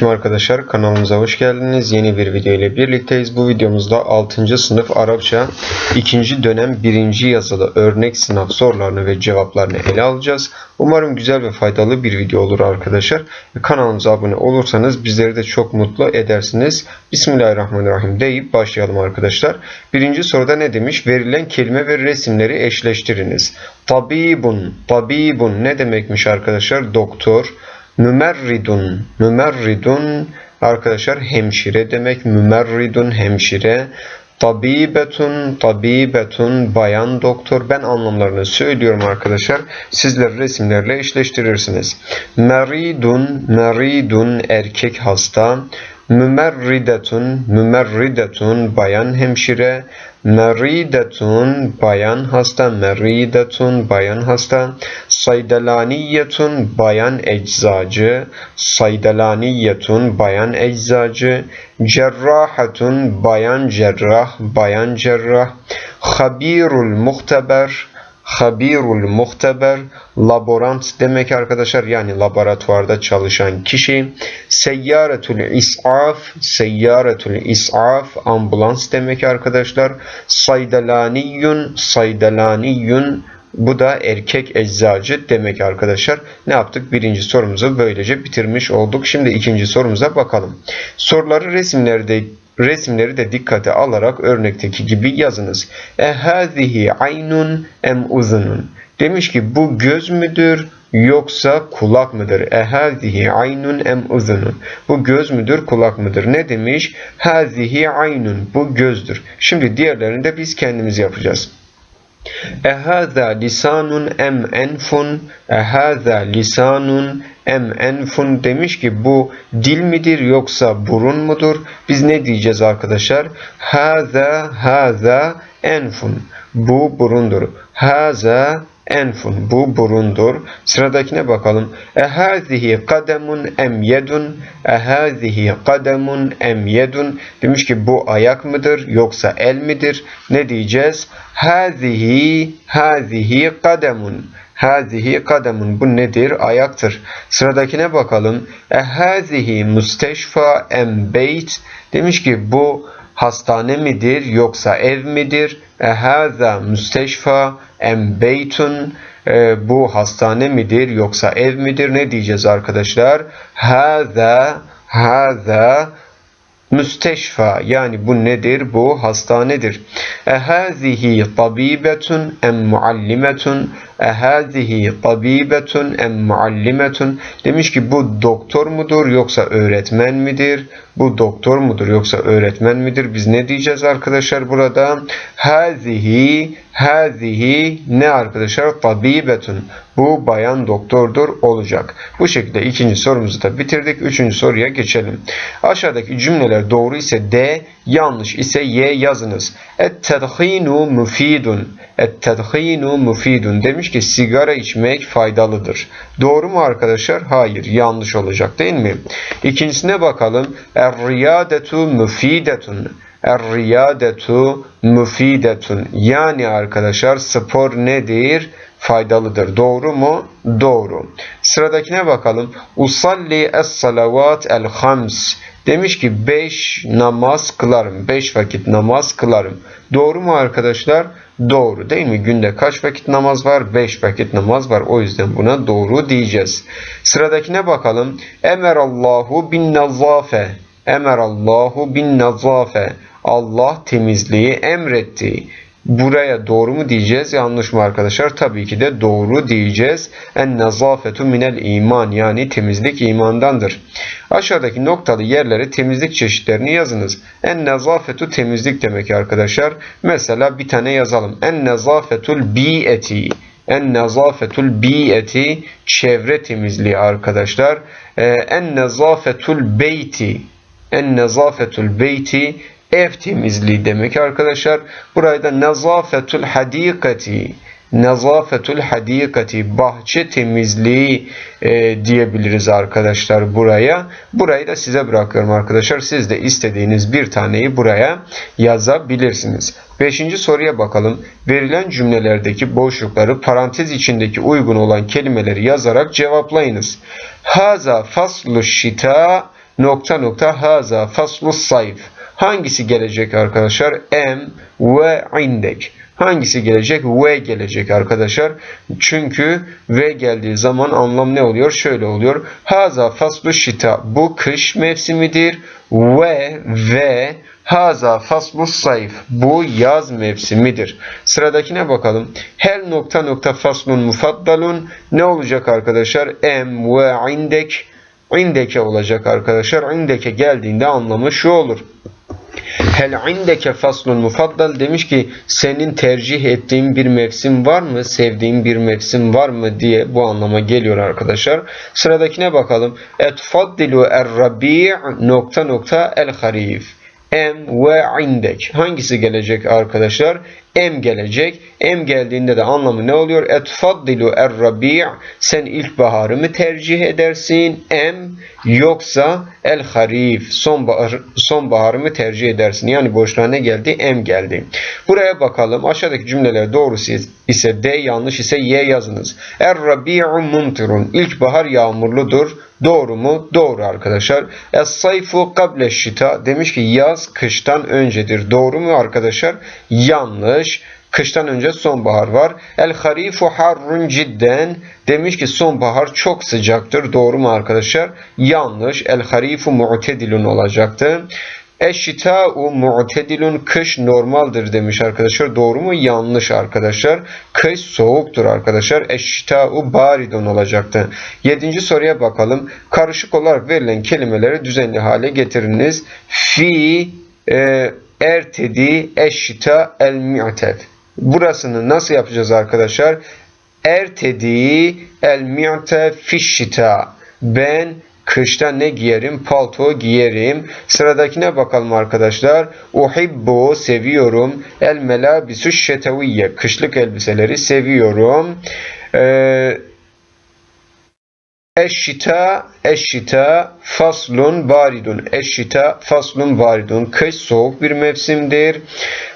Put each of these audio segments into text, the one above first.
Merhaba arkadaşlar kanalımıza hoş geldiniz. Yeni bir video ile birlikteyiz. Bu videomuzda 6. sınıf Arapça 2. dönem 1. yazılı örnek sınav sorularını ve cevaplarını ele alacağız. Umarım güzel ve faydalı bir video olur arkadaşlar. Kanalımıza abone olursanız bizleri de çok mutlu edersiniz. Bismillahirrahmanirrahim deyip başlayalım arkadaşlar. Birinci soruda ne demiş? Verilen kelime ve resimleri eşleştiriniz. Tabibun, tabibun ne demekmiş arkadaşlar? Doktor. Mümerridun. Mümerridun arkadaşlar hemşire demek. Mümerridun hemşire. Tabibetun, tabibetun, bayan doktor. Ben anlamlarını söylüyorum arkadaşlar. Sizler resimlerle eşleştirirsiniz. Meridun, meridun, erkek hasta. Mümerridetun, mümerridetun, bayan hemşire. Meridetun, bayan hasta. Meridetun, bayan hasta. Saydalaniyetun, bayan eczacı. Saydalaniyetun, bayan eczacı. Cerrahatun, bayan cerrah. Bayan cerrah. Habirul muhteber. Habirul muhteber laborant demek arkadaşlar yani laboratuvarda çalışan kişi. Seyyaretul is'af seyyaretul is'af ambulans demek arkadaşlar. Saydalaniyun saydalaniyun bu da erkek eczacı demek arkadaşlar. Ne yaptık? Birinci sorumuzu böylece bitirmiş olduk. Şimdi ikinci sorumuza bakalım. Soruları resimlerde resimleri de dikkate alarak örnekteki gibi yazınız. Ehâzihi aynun em uzunun. Demiş ki bu göz müdür yoksa kulak mıdır? Ehâzihi aynun em uzunun. Bu göz müdür kulak mıdır? Ne demiş? Hâzihi aynun. Bu gözdür. Şimdi diğerlerini de biz kendimiz yapacağız. Ehâzâ lisanun em enfun ehâzâ lisanun em enfun demiş ki bu dil midir yoksa burun mudur? Biz ne diyeceğiz arkadaşlar? Hâzâ hâzâ enfun. Bu burundur. Hâzâ enfun. Bu burundur. Sıradakine bakalım. Ehâzihi kademun em yedun. Ehâzihi kademun em yedun. Demiş ki bu ayak mıdır yoksa el midir? Ne diyeceğiz? Hâzihi hâzihi kademun. Hâzihi kademun. Bu nedir? Ayaktır. Sıradakine bakalım. Ehâzihi müsteşfa em beyt. Demiş ki bu hastane midir yoksa ev midir? Ehâzâ müsteşfa em beytun. E, bu hastane midir yoksa ev midir? Ne diyeceğiz arkadaşlar? Hâzâ hâzâ müsteşfa yani bu nedir? Bu hastanedir. Ehâzihi tabibetun em muallimetun ehâzihi tabibetun em muallimetun demiş ki bu doktor mudur yoksa öğretmen midir? Bu doktor mudur yoksa öğretmen midir? Biz ne diyeceğiz arkadaşlar burada? Hazihi hazihi ne arkadaşlar? Tabibetun. Bu bayan doktordur olacak. Bu şekilde ikinci sorumuzu da bitirdik. Üçüncü soruya geçelim. Aşağıdaki cümleler doğru ise D, yanlış ise Y yazınız. Et-tedhinu mufidun. Et-tedhinu mufidun. Demiş ki sigara içmek faydalıdır. Doğru mu arkadaşlar? Hayır. Yanlış olacak değil mi? İkincisine bakalım. Er-riyadetu mufidetun. Er-riyadetu mufidetun. Yani arkadaşlar spor nedir? Faydalıdır. Doğru mu? Doğru. Sıradakine bakalım. Usalli es-salavat el-hams. Demiş ki 5 namaz kılarım. 5 vakit namaz kılarım. Doğru mu arkadaşlar? Doğru değil mi? Günde kaç vakit namaz var? 5 vakit namaz var. O yüzden buna doğru diyeceğiz. Sıradakine bakalım. Emerallahu bin nazafe. Emerallahu bin nazafe. Allah temizliği emretti. Buraya doğru mu diyeceğiz, yanlış mı arkadaşlar? Tabii ki de doğru diyeceğiz. En nazafetu minel iman yani temizlik imandandır. Aşağıdaki noktalı yerlere temizlik çeşitlerini yazınız. En nazafetu temizlik demek arkadaşlar. Mesela bir tane yazalım. En nazafetul bi'eti. En nazafetul bi'eti çevre temizliği arkadaşlar. Ee, en nazafetul beyti. En nazafetul beyti ev temizliği demek arkadaşlar. Burayı da nazafetul hadikati nazafetul hadikati bahçe temizliği e, diyebiliriz arkadaşlar buraya. Burayı da size bırakıyorum arkadaşlar. Siz de istediğiniz bir taneyi buraya yazabilirsiniz. Beşinci soruya bakalım. Verilen cümlelerdeki boşlukları parantez içindeki uygun olan kelimeleri yazarak cevaplayınız. Haza faslu şita nokta nokta haza faslu sayf. Hangisi gelecek arkadaşlar? Em ve indek. Hangisi gelecek? Ve gelecek arkadaşlar. Çünkü ve geldiği zaman anlam ne oluyor? Şöyle oluyor. Haza faslu şita. Bu kış mevsimidir. Ve ve haza faslu sayf. Bu yaz mevsimidir. Sıradakine bakalım. Hel nokta nokta faslun mufaddalun. Ne olacak arkadaşlar? Em ve indek. İndeke olacak arkadaşlar. İndeke geldiğinde anlamı şu olur. Hel indeke faslun mufaddal demiş ki senin tercih ettiğin bir mevsim var mı? Sevdiğin bir mevsim var mı diye bu anlama geliyor arkadaşlar. Sıradakine bakalım. Etfaddilu er-rabi' nokta nokta el-harif. Em ve indek. Hangisi gelecek arkadaşlar? Em gelecek. Em geldiğinde de anlamı ne oluyor? Etfaddilu er-rabi' sen ilkbaharı mı tercih edersin? Em yoksa el-harif sonbahar, sonbaharı mı tercih edersin? Yani boşluğa ne geldi? Em geldi. Buraya bakalım. Aşağıdaki cümleler doğrusu ise D yanlış ise Y yazınız. Er-rabi'u mumtirun. İlkbahar yağmurludur. Doğru mu? Doğru arkadaşlar. Es-sayfu kable şita. Demiş ki yaz kıştan öncedir. Doğru mu arkadaşlar? Yanlış. Kıştan önce sonbahar var. El harifu harrun cidden. Demiş ki sonbahar çok sıcaktır. Doğru mu arkadaşlar? Yanlış. El harifu mu'tedilun olacaktı. Eşita'u mu'tedilun kış normaldir demiş arkadaşlar. Doğru mu? Yanlış arkadaşlar. Kış soğuktur arkadaşlar. Eşita'u baridun olacaktı. Yedinci soruya bakalım. Karışık olarak verilen kelimeleri düzenli hale getiriniz. Fi e, ertedi eşita el mi'tef. Burasını nasıl yapacağız arkadaşlar? Ertedi el mi'tef fişşita. Ben kışta ne giyerim? Palto giyerim. Sıradakine bakalım arkadaşlar. Uhibbu seviyorum. El melabisu şeteviyye. Kışlık elbiseleri seviyorum. Eee Eşşita, eşşita, faslun baridun. Eşşita, faslun baridun. Kış soğuk bir mevsimdir.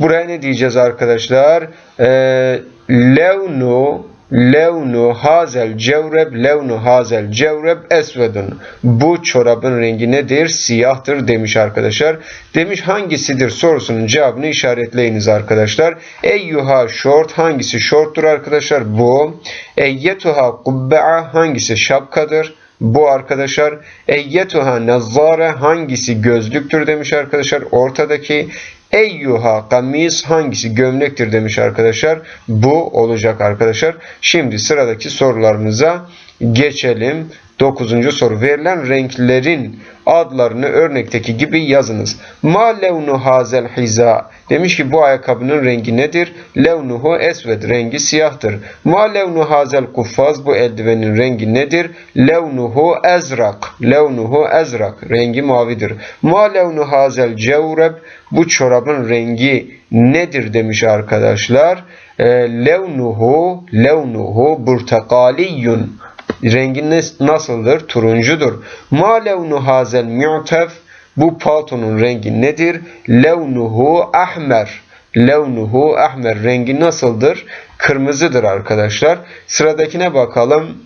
Buraya ne diyeceğiz arkadaşlar? Ee, levnu, levnu hazel cevreb, levnu hazel cevreb esvedun. Bu çorabın rengi nedir? Siyahtır demiş arkadaşlar. Demiş hangisidir sorusunun cevabını işaretleyiniz arkadaşlar. Eyyuha short hangisi shorttur arkadaşlar? Bu. Eyyetuha kubbe'a hangisi şapkadır? Bu arkadaşlar Eyyetuha nazzare hangisi gözlüktür demiş arkadaşlar. Ortadaki Eyyuha kamis hangisi gömlektir demiş arkadaşlar. Bu olacak arkadaşlar. Şimdi sıradaki sorularımıza geçelim. Dokuzuncu soru. Verilen renklerin adlarını örnekteki gibi yazınız. Ma levnu hazel hiza. Demiş ki bu ayakkabının rengi nedir? Levnuhu esved. Rengi siyahtır. Ma levnu hazel kuffaz. Bu eldivenin rengi nedir? Levnuhu ezrak. Levnuhu ezrak. Rengi mavidir. Ma levnu hazel cevreb. Bu çorabın rengi nedir demiş arkadaşlar. E, levnuhu levnuhu burtakaliyun rengi nasıldır? Turuncudur. Ma levnu hazel mu'tef bu paltonun rengi nedir? Levnuhu ahmer. Levnuhu ahmer. Rengi nasıldır? Kırmızıdır arkadaşlar. Sıradakine bakalım.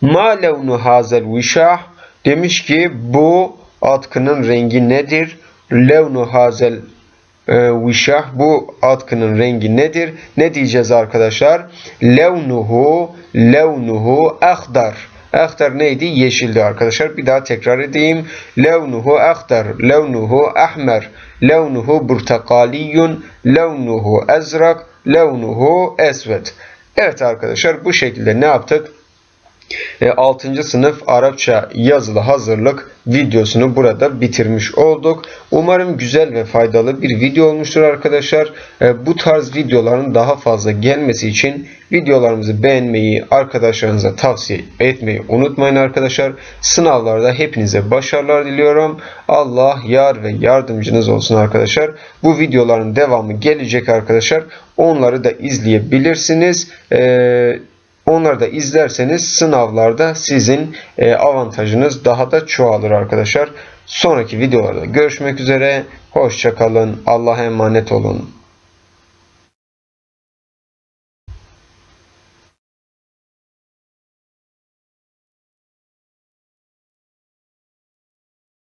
Ma levnu hazel vişah demiş ki bu atkının rengi nedir? Levnu hazel vişah bu atkının rengi nedir? Ne diyeceğiz arkadaşlar? Levnuhu levnuhu ahdar. Ahdar neydi? Yeşildi arkadaşlar. Bir daha tekrar edeyim. Levnuhu ahdar, levnuhu ahmer, levnuhu burtakaliyun, levnuhu ezrak, levnuhu esvet. Evet arkadaşlar bu şekilde ne yaptık? 6. sınıf Arapça yazılı hazırlık videosunu burada bitirmiş olduk. Umarım güzel ve faydalı bir video olmuştur arkadaşlar. E, bu tarz videoların daha fazla gelmesi için videolarımızı beğenmeyi, arkadaşlarınıza tavsiye etmeyi unutmayın arkadaşlar. Sınavlarda hepinize başarılar diliyorum. Allah yar ve yardımcınız olsun arkadaşlar. Bu videoların devamı gelecek arkadaşlar. Onları da izleyebilirsiniz. Eee Onları da izlerseniz sınavlarda sizin e, avantajınız daha da çoğalır arkadaşlar. Sonraki videolarda görüşmek üzere. Hoşçakalın. Allah'a emanet olun.